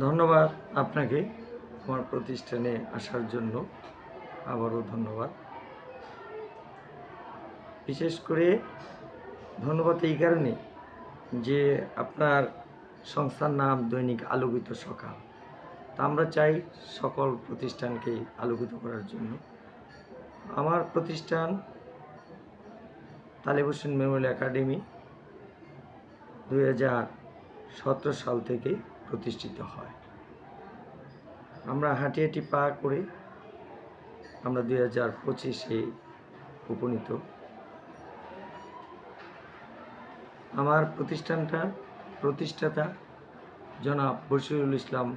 ধন্যবাদ আপনাকে আমার প্রতিষ্ঠানে আসার জন্য। আবারও ধন্যবাদ। বিশেষ করে ধন্যবাদ এই কারণে যে আপনার সংস্থার নাম দৈনিক আলোকিত সকাল। তা আমরা চাই সকল প্রতিষ্ঠানকে আলোকিত করার জন্য। আমার প্রতিষ্ঠান তালেব হোসেন মেমোরিয়াল একাডেমি দুই হাজার সতেরো সাল থেকে প্রতিষ্ঠিত হয়। আমরা হাঁটি হাঁটি পা করে আমরা দুই হাজার পঁচিশে উপনীত। আমার প্রতিষ্ঠানটার প্রতিষ্ঠাতা জনাব বশিরুল ইসলাম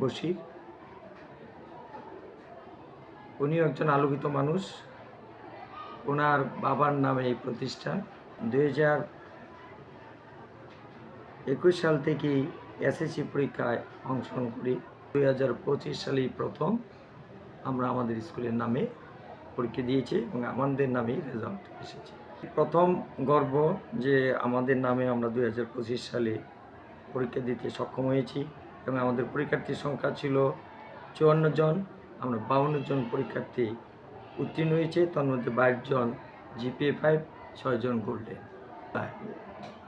বশির। উনিও একজন আলোকিত মানুষ। ওনার বাবার নামে এই প্রতিষ্ঠান। দুই হাজার একুশ সাল থেকেই এসএসসি পরীক্ষায় অংশগ্রহণ করি। দুই হাজার পঁচিশ সালেই প্রথম আমরা আমাদের স্কুলের নামে পরীক্ষা দিয়েছি এবং আমাদের নামেই রেজাল্ট এসেছে। প্রথম গর্ব যে আমাদের নামে আমরা দুই হাজার পঁচিশ সালে পরীক্ষা দিতে সক্ষম হয়েছি এবং আমাদের পরীক্ষার্থীর সংখ্যা ছিল চুয়ান্ন জন। আমরা বাউন্ন জন পরীক্ষার্থী উত্তীর্ণ হয়েছে তার মধ্যে বাইশ জন জিপিএ ফাইভ ছয়জন গোল্ডেন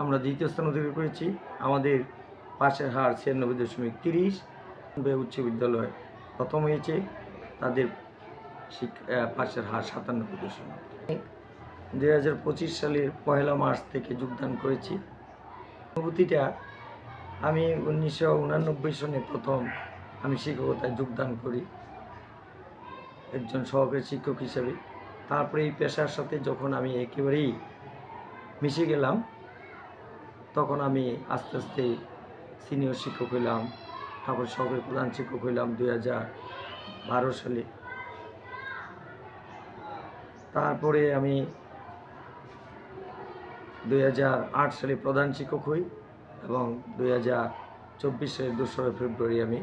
আমরা দ্বিতীয় স্থান অধিকার করেছি। আমাদের পাশের হার ছিয়ানব্বই দশমিক তিরিশ উচ্চ বিদ্যালয় প্রথম হয়েছে। তাদের শিক্ষা পাশের হার সাতানব্বই দশমিক। দুই হাজার পঁচিশ সালের পয়লা মার্চ থেকে যোগদান করেছি। অনুভূতিটা আমি উনিশশো উনানব্বই সনে প্রথম আমি শিক্ষকতায় যোগদান করি। একজন সহকারী শিক্ষক হিসেবে। তারপরে এই পেশার সাথে যখন আমি একেবারেই মিশে গেলাম, তখন আমি আস্তে আস্তে সিনিয়র শিক্ষক হইলাম, ঠাকুর সহকারী প্রধান শিক্ষক হইলাম দুই হাজার বারো সালে। তারপরে আমি দুই হাজার আট সালে প্রধান শিক্ষক হই এবং দুই হাজার চব্বিশ সালের দোসরা ফেব্রুয়ারি আমি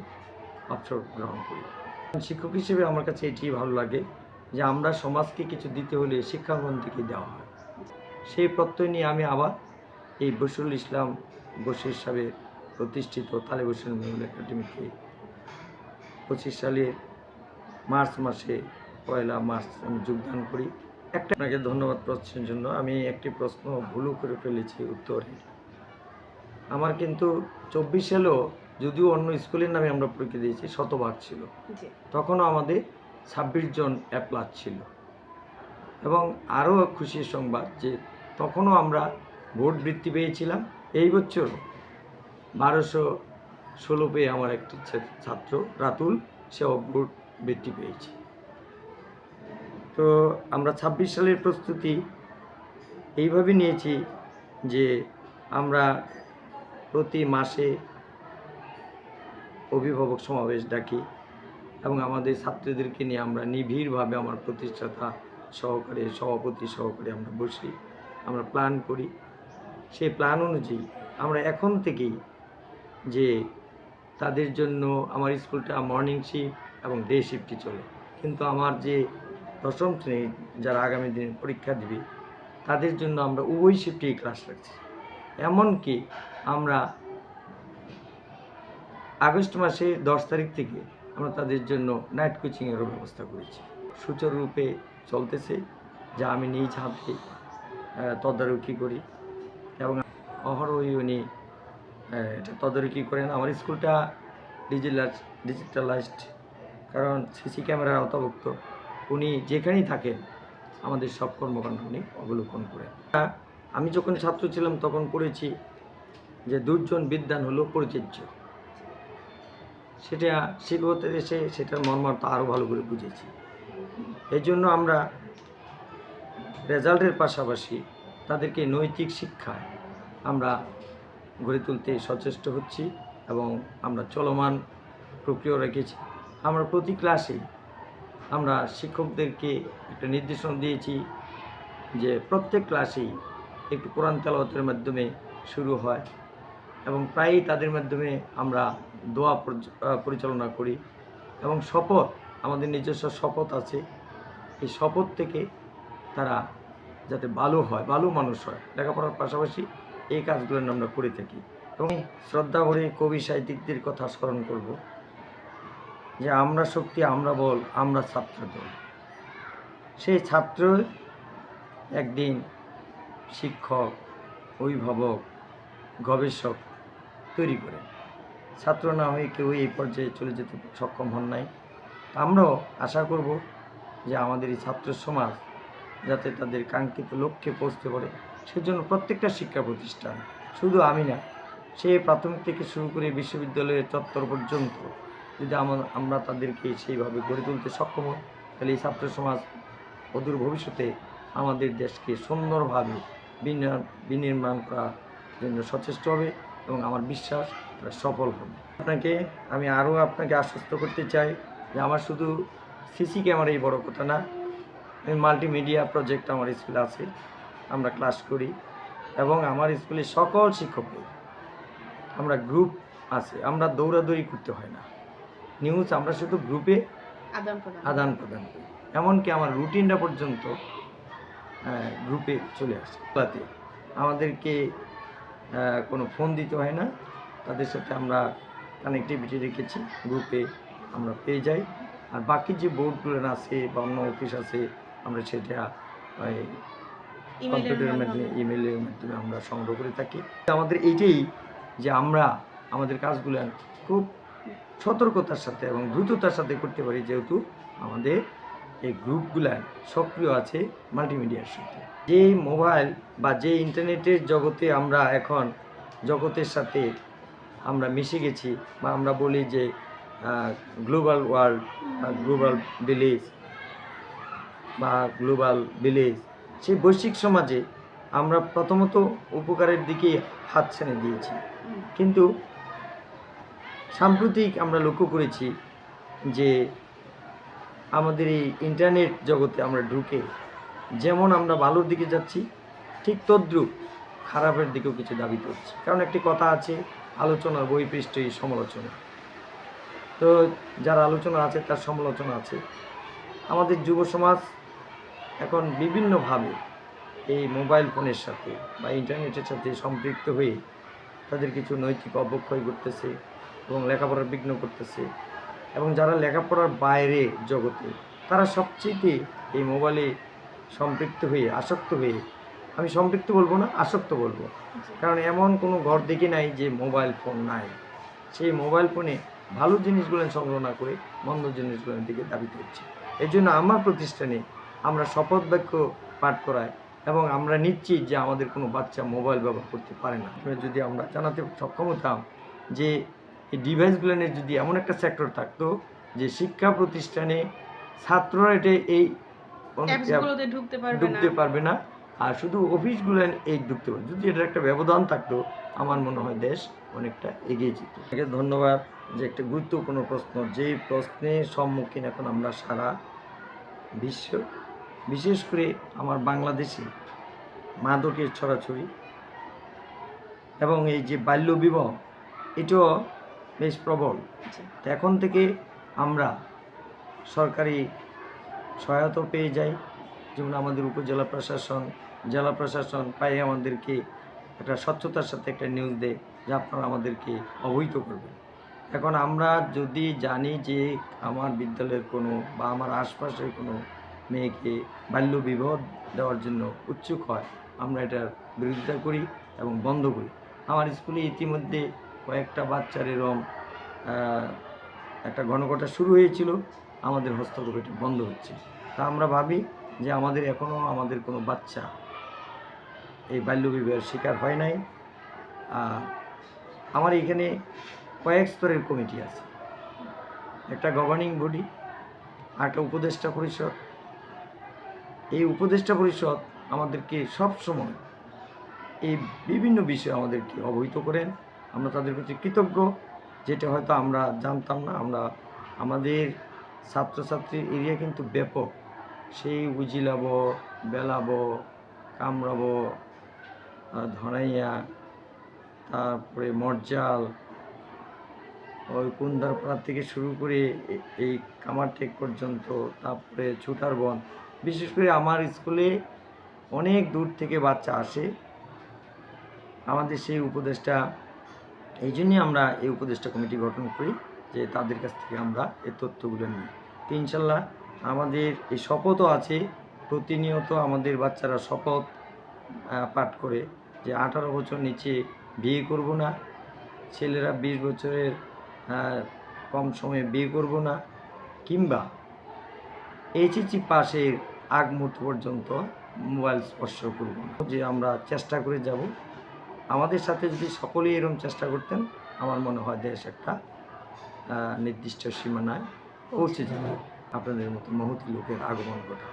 অবসর গ্রহণ করি। শিক্ষক হিসেবে আমার কাছে এটি ভালো লাগে যে আমরা সমাজকে কিছু দিতে হলে শিক্ষাঙ্গন থেকে দেওয়া হয়। সেই প্রত্যয় নিয়ে আমি আবার এই বসিরুল ইসলাম বসির সাহেবের প্রতিষ্ঠিত তালেব হোসেন মেহুল একাডেমিতে পঁচিশ সালের মার্চ মাসে পয়লা মার্চ আমি যোগদান করি। একটা আপনাকে ধন্যবাদ প্রশ্নের জন্য। আমি একটি প্রশ্ন ভুলও করে ফেলেছি উত্তরে। আমার কিন্তু চব্বিশ সালেও যদিও অন্য স্কুলের নামে আমরা পরীক্ষা দিয়েছি শতভাগ ছিল। তখনও আমাদের ছাব্বিশ জন অ্যাপ্লাস ছিল। এবং আরও খুশির সংবাদ যে তখনও আমরা ভোট বৃত্তি পেয়েছিলাম। এই বছর বারোশো ষোলো পেয়ে আমার একটি ছাত্র, রাতুল, সে ভোট বৃত্তি পেয়েছে। তো আমরা ছাব্বিশ সালের প্রস্তুতি এইভাবে নিয়েছি যে আমরা প্রতি মাসে অভিভাবক সমাবেশ ডাকি এবং আমাদের ছাত্রীদেরকে নিয়ে আমরা নিবিড়ভাবে আমার প্রতিষ্ঠাতা সহকারে, সভাপতি সহকারে আমরা বসি, আমরা প্ল্যান করি। সেই প্ল্যান অনুযায়ী আমরা এখন থেকেই যে তাদের জন্য আমার স্কুলটা মর্নিং শিফট এবং ডে শিফটে চলে। কিন্তু আমার যে দশম শ্রেণি যারা আগামী দিনে পরীক্ষা দিবে, তাদের জন্য আমরা উভয় শিফটেই ক্লাস রাখছি। এমনকি আমরা আগস্ট মাসে দশ তারিখ থেকে আমরা তাদের জন্য নাইট কোচিংয়েরও ব্যবস্থা করেছি। সুচারুরূপে চলতেছে, যা আমি নিজ হাতে তদারকি করি এবং অহরহই উনি এটা তদারকি করেন? আমার স্কুলটা ডিজিটাল ডিজিটালাইজড, কারণ সিসি ক্যামেরার আওতাভুক্ত। উনি যেখানেই থাকেন, আমাদের সব কর্মকাণ্ড উনি অবলোকন করেন। আমি যখন ছাত্র ছিলাম, তখন পড়েছি যে দুর্জন বিদ্যান হলো পরিচর্য সেটা শিক্ষকদের এসে সেটার মর্মার্থ আরও ভালো করে বুঝেছি। এই জন্য আমরা রেজাল্টের পাশাপাশি তাদেরকে নৈতিক শিক্ষায় আমরা গড়ে তুলতে সচেষ্ট হচ্ছি এবং আমরা চলমান প্রক্রিয়া রেখেছি। আমরা প্রতি ক্লাসে আমরা শিক্ষকদেরকে একটা নির্দেশনা দিয়েছি যে প্রত্যেক ক্লাসেই একটু কোরআন তেলাওয়াতের মাধ্যমে শুরু হয় এবং প্রায়ই তাদের মাধ্যমে আমরা দোয়া পরিচালনা করি এবং শপথ, আমাদের নিজস্ব শপথ আছে। এই শপথ থেকে তারা যাতে ভালো হয় ভালো মানুষ হয়। লেখাপড়ার পাশাপাশি এই কাজগুলো আমরা করে থাকি। এবং শ্রদ্ধা ভরে কবি সাহিত্যিকদের কথা স্মরণ করব যে আমরা শক্তি, আমরা বল, আমরা ছাত্র দল। সেই ছাত্র একদিন শিক্ষক, অভিভাবক, গবেষক তৈরি করে ছাত্র না হয়ে কেউ এই পর্যায়ে চলে যেতে সক্ষম হন নাই। আমরাও আশা করব যে আমাদের এই ছাত্র সমাজ যাতে তাদের কাঙ্ক্ষিত লক্ষ্যে পৌঁছতে পারে। সেজন্য প্রত্যেকটা শিক্ষা প্রতিষ্ঠান, শুধু আমি না, সে প্রাথমিক থেকে শুরু করে বিশ্ববিদ্যালয়ের চত্বর পর্যন্ত যদি আমার আমরা তাদেরকে সেইভাবে গড়ে তুলতে সক্ষম হই, তাহলে এই ছাত্র সমাজ অদূর ভবিষ্যতে আমাদের দেশকে সুন্দরভাবে বিনির্মাণ করার জন্য সচেষ্ট হবে এবং আমার বিশ্বাস সফল হবে। আপনাকে, আমি আরও আপনাকে আশ্বস্ত করতে চাই যে আমার শুধু সিসি ক্যামেরাই বড় কথা না মাল্টিমিডিয়া প্রজেক্ট আমার স্কুলে আছে। আমরা ক্লাস করি এবং আমার স্কুলে সকল শিক্ষকদের আমরা গ্রুপ আছে আমরা দৌড়াদৌড়ি করতে হয় না। নিউজ আমরা শুধু গ্রুপে আদান প্রদান করি। এমনকি আমার রুটিনটা পর্যন্ত গ্রুপে চলে আসে। তাতে আমাদেরকে কোনো ফোন দিতে হয় না। তাদের সাথে আমরা কানেক্টিভিটি রেখেছি গ্রুপে আমরা পেয়ে যাই। আর বাকি যে বোর্ডগুলো আছে বা অন্য অফিস আছে আমরা সেটা কম্পিউটারের মাধ্যমে ইমেলের মাধ্যমে আমরা সংগ্রহ করে থাকি। আমাদের এইটাই যে আমরা আমাদের কাজগুলো খুব সতর্কতার সাথে এবং দ্রুততার সাথে করতে পারি যেহেতু আমাদের এই গ্রুপগুলো সক্রিয় আছে মাল্টিমিডিয়ার সাথে। যে মোবাইল বা যে ইন্টারনেটের জগতে আমরা এখন জগতের সাথে আমরা মিশে গেছি বা আমরা বলি যে গ্লোবাল ওয়ার্ল্ড বা গ্লোবাল ভিলেজ বা গ্লোবাল ভিলেজ সেই বৈশ্বিক সমাজে আমরা প্রথমত উপকারের দিকে হাত ছেড়ে দিয়েছি। কিন্তু সাম্প্রতিক আমরা লক্ষ্য করেছি যে আমাদের এই ইন্টারনেট জগতে আমরা ঢুকে যেমন আমরা ভালোর দিকে যাচ্ছি ঠিক তদ্রুপ খারাপের দিকেও কিছু দাবি করছি। কারণ একটি কথা আছে আলোচনার বই পৃষ্ঠই সমালোচনা। তো যার আলোচনা আছে তার সমালোচনা আছে। আমাদের যুব সমাজ এখন বিভিন্নভাবে এই মোবাইল ফোনের সাথে বা ইন্টারনেটের সাথে সম্পৃক্ত হয়ে তাদের কিছু নৈতিক অবক্ষয় করতেছে এবং লেখাপড়ার বিঘ্ন করতেছে। এবং যারা লেখাপড়ার বাইরে জগতে তারা সবচেয়ে এই মোবাইলে সম্পৃক্ত হয়ে আসক্ত হয়ে আমি সম্পৃক্ত বলব না আসক্ত বলব। কারণ এমন কোনো ঘর দেখি নাই যে মোবাইল ফোন নাই। সেই মোবাইল ফোনে ভালো জিনিসগুলো সংগ্রহ না করে মন্দ জিনিসগুলোর দিকে দাবি করছে এই জন্য আমার প্রতিষ্ঠানে আমরা শপথ বাক্য পাঠ করাই এবং আমরা নিশ্চিত যে আমাদের কোনো বাচ্চা মোবাইল ব্যবহার করতে পারে না। যদি আমরা জানাতে সক্ষম হতাম যে এই ডিভাইসগুলোনের যদি এমন একটা সেক্টর থাকতো যে শিক্ষা প্রতিষ্ঠানে ছাত্ররা এটা এই ঢুকতে পারবে না। আর শুধু অফিসগুলো এই ঢুকতে পারবে। যদি এটার একটা ব্যবধান থাকতো আমার মনে হয় দেশ অনেকটা এগিয়ে যেত। ধন্যবাদ যে একটা গুরুত্বপূর্ণ প্রশ্ন যে প্রশ্নের সম্মুখীন এখন আমরা সারা বিশ্ব বিশেষ করে আমার বাংলাদেশে মাদকের ছড়াছড়ি এবং এই যে বাল্যবিবাহ এটাও বেশ প্রবল। তো এখন থেকে আমরা সরকারি সহায়তা পেয়ে যাই। যেমন আমাদের উপজেলা প্রশাসন জেলা প্রশাসন পাই আমাদেরকে একটা স্বচ্ছতার সাথে একটা নিউজ দেয় যে আপনারা আমাদেরকে অবহিত করবেন। এখন আমরা যদি জানি যে আমার বিদ্যালয়ের কোনো বা আমার আশপাশের কোনো মেয়েকে বাল্য বিবাহ দেওয়ার জন্য উৎসুক হয়। আমরা এটার বিরোধিতা করি এবং বন্ধ করি। আমার স্কুলে ইতিমধ্যে কয়েকটা বাচ্চার এরম একটা ঘনঘটা শুরু হয়েছিল। আমাদের হস্তক্ষেপ এটা বন্ধ হচ্ছে। তা আমরা ভাবি যে আমাদের এখনও আমাদের কোনো বাচ্চা এই বাল্যবিবাহের শিকার হয় নাই। আমার এখানে কয়েক স্তরের কমিটি আছে। একটা গভর্নিং বডি আর একটা উপদেষ্টা পরিষদ। এই উপদেষ্টা পরিষদ আমাদেরকে সব সময় এই বিভিন্ন বিষয়ে আমাদেরকে অবহিত করেন। আমরা তাদের প্রতি কৃতজ্ঞ যেটা হয়তো আমরা জানতাম না। আমরা আমাদের ছাত্রছাত্রীর এরিয়া কিন্তু ব্যাপক। সেই উজিলাব বেলাব কামরাব আহ, ধরাইয়া তারপরে মরজাল ওই কুন্দারপাড়া থেকে শুরু করে এই কামারটেক পর্যন্ত তারপরে ছুটারবন বিশেষ করে আমার স্কুলে অনেক দূর থেকে বাচ্চা আসে। আমাদের সেই উপদেশটা এই জন্যই আমরা এই উপদেষ্টা কমিটি গঠন করি যে তাদের কাছ থেকে আমরা এই তথ্যগুলো নিই। তো ইনশাল্লাহ আমাদের এই শপথও আছে, প্রতিনিয়ত আমাদের বাচ্চারা শপথ পাঠ করে যে আঠারো বছর নিচে বিয়ে করব না, ছেলেরা বিশ বছরের কম সময়ে বিয়ে করব না, কিংবা এইচএসি পাশের আগ মুহূর্ত পর্যন্ত মোবাইল স্পর্শ করব না। যে আমরা চেষ্টা করে যাব। আমাদের সাথে যদি সকলেই এরকম চেষ্টা করতেন, আমার মনে হয় দেশ একটা নির্দিষ্ট সীমানায় পৌঁছে যাবে আপনাদের মতো মহতি লোকের আগমন ঘটা